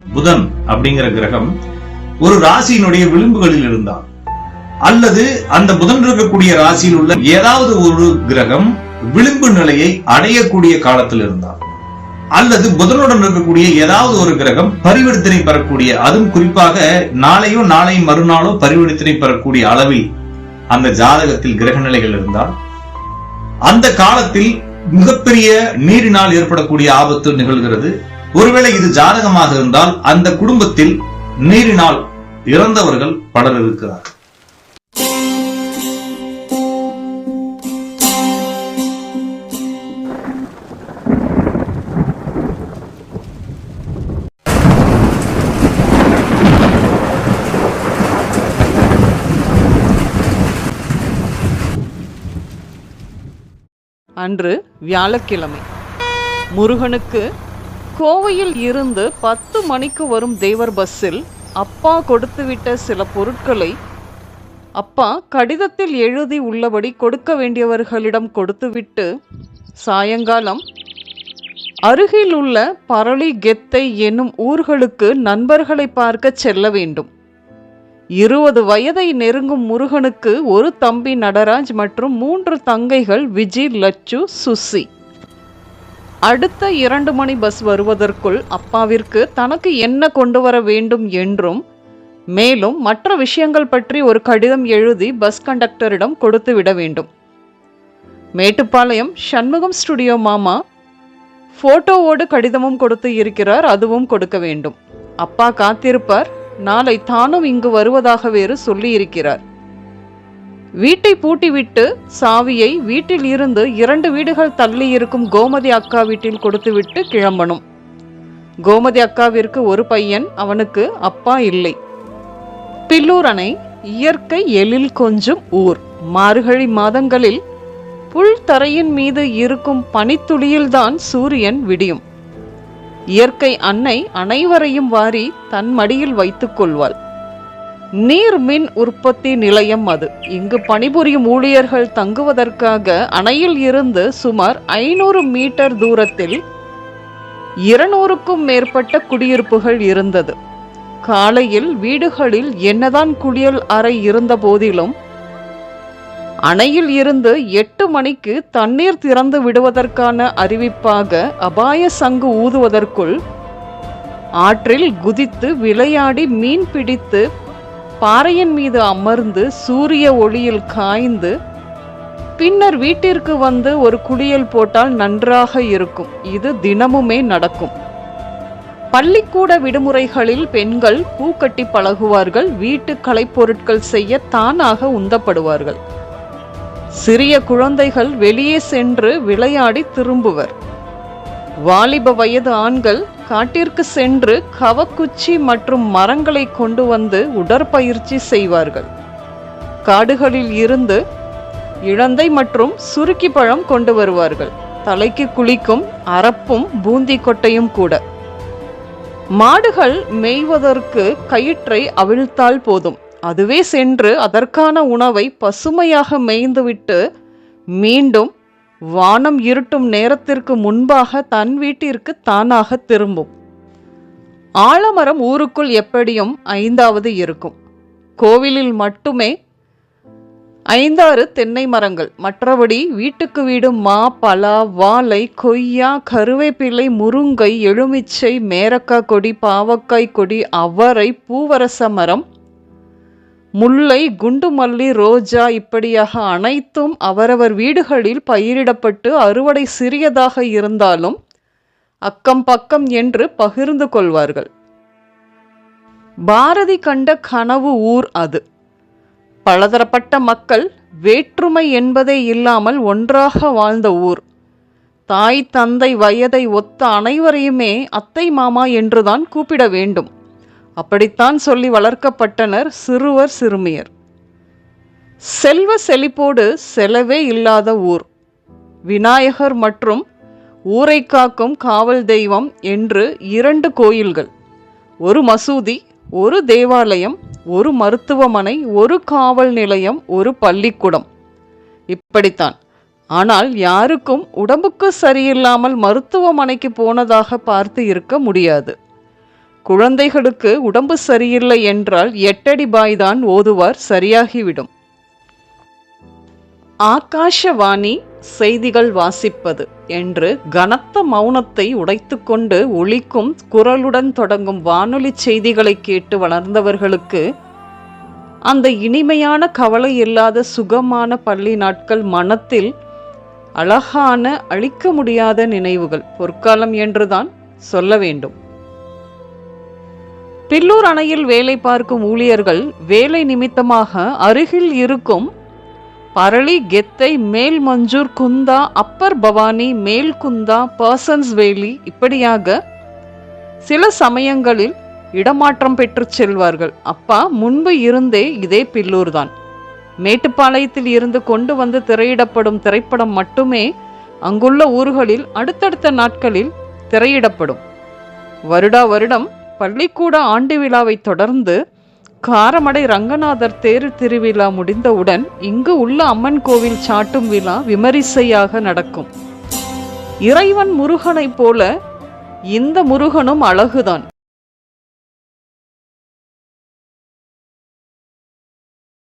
புதன் அப்படிங்கிற கிரகம் ஒரு ராசியினுடைய விளிம்புகளில் இருந்தால் அல்லது அந்த புதன் இருக்கக்கூடிய ராசியில் உள்ள ஏதாவது ஒரு கிரகம் விளிம்பு நிலையை அடையக்கூடிய காலத்தில் இருந்தால் அல்லது புதனுடன் இருக்கக்கூடிய ஏதாவது ஒரு கிரகம் பரிவர்த்தனை பெறக்கூடிய அதுவும் குறிப்பாக நாளையோ நாளை மறுநாளோ பரிவர்த்தனை பெறக்கூடிய அளவில் அந்த ஜாதகத்தில் கிரக நிலைகள் இருந்தால் அந்த காலத்தில் மிகப்பெரிய நீரினால் ஏற்படக்கூடிய ஆபத்து நிகழ்கிறது. ஒருவேளை இது ஜாதகமாக இருந்தால் அந்த குடும்பத்தில் நீரினால் இறந்தவர்கள் பலர் இருக்கிறார் அன்று வியாழக்கிழமை. முருகனுக்கு கோவையில் இருந்து பத்து மணிக்கு வரும் தேவர் பஸ்ஸில் அப்பா கொடுத்துவிட்ட சில பொருட்களை அப்பா கடிதத்தில் எழுதி உள்ளபடி கொடுக்க வேண்டியவர்களிடம் கொடுத்துவிட்டு சாயங்காலம் அருகில் உள்ள பரளி கெத்தை என்னும் ஊர்களுக்கு நண்பர்களை பார்க்க செல்ல வேண்டும். இருபது வயதை நெருங்கும் முருகனுக்கு ஒரு தம்பி நடராஜ் மற்றும் மூன்று தங்கைகள் விஜி லச்சு சுசி. அடுத்த இரண்டு மணி பஸ் வருவதற்குள் அப்பாவிற்கு தனக்கு என்ன கொண்டு வர வேண்டும் என்றும் மேலும் மற்ற விஷயங்கள் பற்றி ஒரு கடிதம் எழுதி பஸ் கண்டக்டரிடம் கொடுத்து விட வேண்டும். மேட்டுப்பாளையம் சண்முகம் ஸ்டுடியோ மாமா போட்டோவோடு கடிதமும் கொடுத்து இருக்கிறார் அதுவும் கொடுக்க வேண்டும். அப்பா காத்திருப்பார். நாளை தானும் இங்கு வருவதாக வேறு சொல்லியிருக்கிறார். வீட்டை பூட்டிவிட்டு சாவியை வீட்டில் இருந்து இரண்டு வீடுகள் தள்ளி இருக்கும் கோமதி அக்கா வீட்டில் கொடுத்துவிட்டு கிளம்பணும். கோமதி அக்காவிற்கு ஒரு பையன் அவனுக்கு அப்பா இல்லை. பில்லூர் அணை இயற்கை எழில் கொஞ்சம் ஊர். மார்கழி மாதங்களில் புல் தரையின் மீது இருக்கும் பனித்துளியில்தான் சூரியன் விடியும். இயற்கை அன்னை அனைவரையும் வாரி தன் மடியில் வைத்துக் கொள்வாள். நீர் மின் உற்பத்தி நிலையம் அது. இங்கு பணிபுரியும் ஊழியர்கள் தங்குவதற்காக அணையில் இருந்து சுமார் ஐநூறு மீட்டர் தூரத்தில் இருநூறுக்கும் மேற்பட்ட குடியிருப்புகள் இருந்தது. காலையில் வீடுகளில் என்னதான் குளியல் அறை இருந்த போதிலும் அணையில் இருந்து எட்டு மணிக்கு தண்ணீர் திறந்து விடுவதற்கான அறிவிப்பாக அபாய சங்கு ஊதுவதற்குள் ஆற்றில் குதித்து விளையாடி மீன் பிடித்து பாறையின் மீது அமர்ந்து சூரிய ஒளியில் காய்ந்து பின்னர் வீட்டிற்கு வந்து ஒரு குளியல் போட்டால் நன்றாக இருக்கும். இது தினமுமே நடக்கும். பள்ளிக்கூட விடுமுறைகளில் பெண்கள் பூக்கட்டி பழகுவார்கள். வீட்டு கலைப்பொருட்கள் செய்ய தானாக உந்தப்படுவார்கள். சிறிய குழந்தைகள் வெளியே சென்று விளையாடி திரும்புவர். வாலிப வயது ஆண்கள் காட்டிற்கு சென்று கவக்குச்சி மற்றும் மரங்களை கொண்டு வந்து உடற்பயிற்சி செய்வார்கள். காடுகளில் இருந்து இழந்தை மற்றும் சுருக்கி பழம் கொண்டு வருவார்கள். தலைக்கு குளிக்கும் அரப்பும் பூந்தி கொட்டையும் கூட. மாடுகள் மேய்வதற்கு கயிற்றை அவிழ்த்தால் போதும். அதுவே சென்று அதற்கான உணவை பசுமையாக மேய்ந்துவிட்டு மீண்டும் வானம் இருட்டும் நேரத்திற்கு முன்பாக தன் வீட்டிற்கு தானாக திரும்பும். ஆலமரம் ஊருக்குள் எப்படியும் ஐந்தாவது இருக்கும். கோவிலில் மட்டுமே ஐந்தாறு தென்னை மரங்கள். மற்றபடி வீட்டுக்கு வீடு மா பலா வாழை கொய்யா கருவேப்பிலை முருங்கை எலுமிச்சை மேரக்காய் கொடி பாவக்காய் கொடி அவரை பூவரச மரம் முல்லை குண்டுமல்லி ரோஜா இப்படியாக அனைத்தும் அவரவர் வீடுகளில் பயிரிடப்பட்டு அறுவடை சிறியதாக இருந்தாலும் அக்கம் பக்கம் என்று பகிர்ந்து கொள்வார்கள். பாரதி கண்ட கனவு ஊர் அது. பலதரப்பட்ட மக்கள் வேற்றுமை என்பதே இல்லாமல் ஒன்றாக வாழ்ந்த ஊர். தாய் தந்தை வயதை ஒத்த அனைவரையுமே அத்தை மாமா என்றுதான் கூப்பிட வேண்டும். அப்படித்தான் சொல்லி வளர்க்கப்பட்டனர் சிறுவர் சிறுமியர். செல்வ செழிப்போடு செலவே இல்லாத ஊர். விநாயகர் மற்றும் ஊரை காக்கும் காவல் தெய்வம் என்று இரண்டு கோயில்கள். ஒரு மசூதி ஒரு தேவாலயம் ஒரு மருத்துவமனை ஒரு காவல் நிலையம் ஒரு பள்ளிக்கூடம். இப்படித்தான். ஆனால் யாருக்கும் உடம்புக்கு சரியில்லாமல் மருத்துவமனைக்கு போனதாக பார்த்து இருக்க முடியாது. குழந்தைகளுக்கு உடம்பு சரியில்லை என்றால் எட்டடி பாய் தான் ஓதுவார் சரியாகிவிடும். ஆகாஷவாணி செய்திகள் வாசிப்பது என்று கனத்த மௌனத்தை உடைத்துக்கொண்டு ஒளிக்கும் குரலுடன் தொடங்கும் வானொலி செய்திகளை கேட்டு வளர்ந்தவர்களுக்கு அந்த இனிமையான கவலை இல்லாத சுகமான பள்ளி நாட்கள் மனத்தில் அழகான அழிக்க முடியாத நினைவுகள் பொற்காலம் என்றுதான் சொல்ல வேண்டும். பில்லூர் அணையில் வேலை பார்க்கும் ஊழியர்கள் வேலை நிமித்தமாக அருகில் இருக்கும் பரளி கெத்தை மேல் மஞ்சூர் குந்தா அப்பர் பவானி மேல் குந்தா பர்சன்ஸ் வேலி இப்படியாக சில சமயங்களில் இடமாற்றம் பெற்று செல்வார்கள். அப்பா முன்பு இருந்தே இதே பில்லூர் தான் மேட்டுப்பாளையத்தில் இருந்து கொண்டு வந்து திரையிடப்படும் திரைப்படம் மட்டுமே அங்குள்ள ஊர்களில் அடுத்தடுத்த நாட்களில் திரையிடப்படும். வருடா வருடம் பள்ளிக்கூட ஆண்டு விழாவை தொடர்ந்து காரமடை ரங்கநாதர் தேர் திருவிழா முடிந்தவுடன் இங்கு உள்ள அம்மன் கோவில் சாட்டும் விழா விமரிசையாக நடக்கும். இறைவன் முருகனைப் போல இந்த முருகனும் அழகுதான்.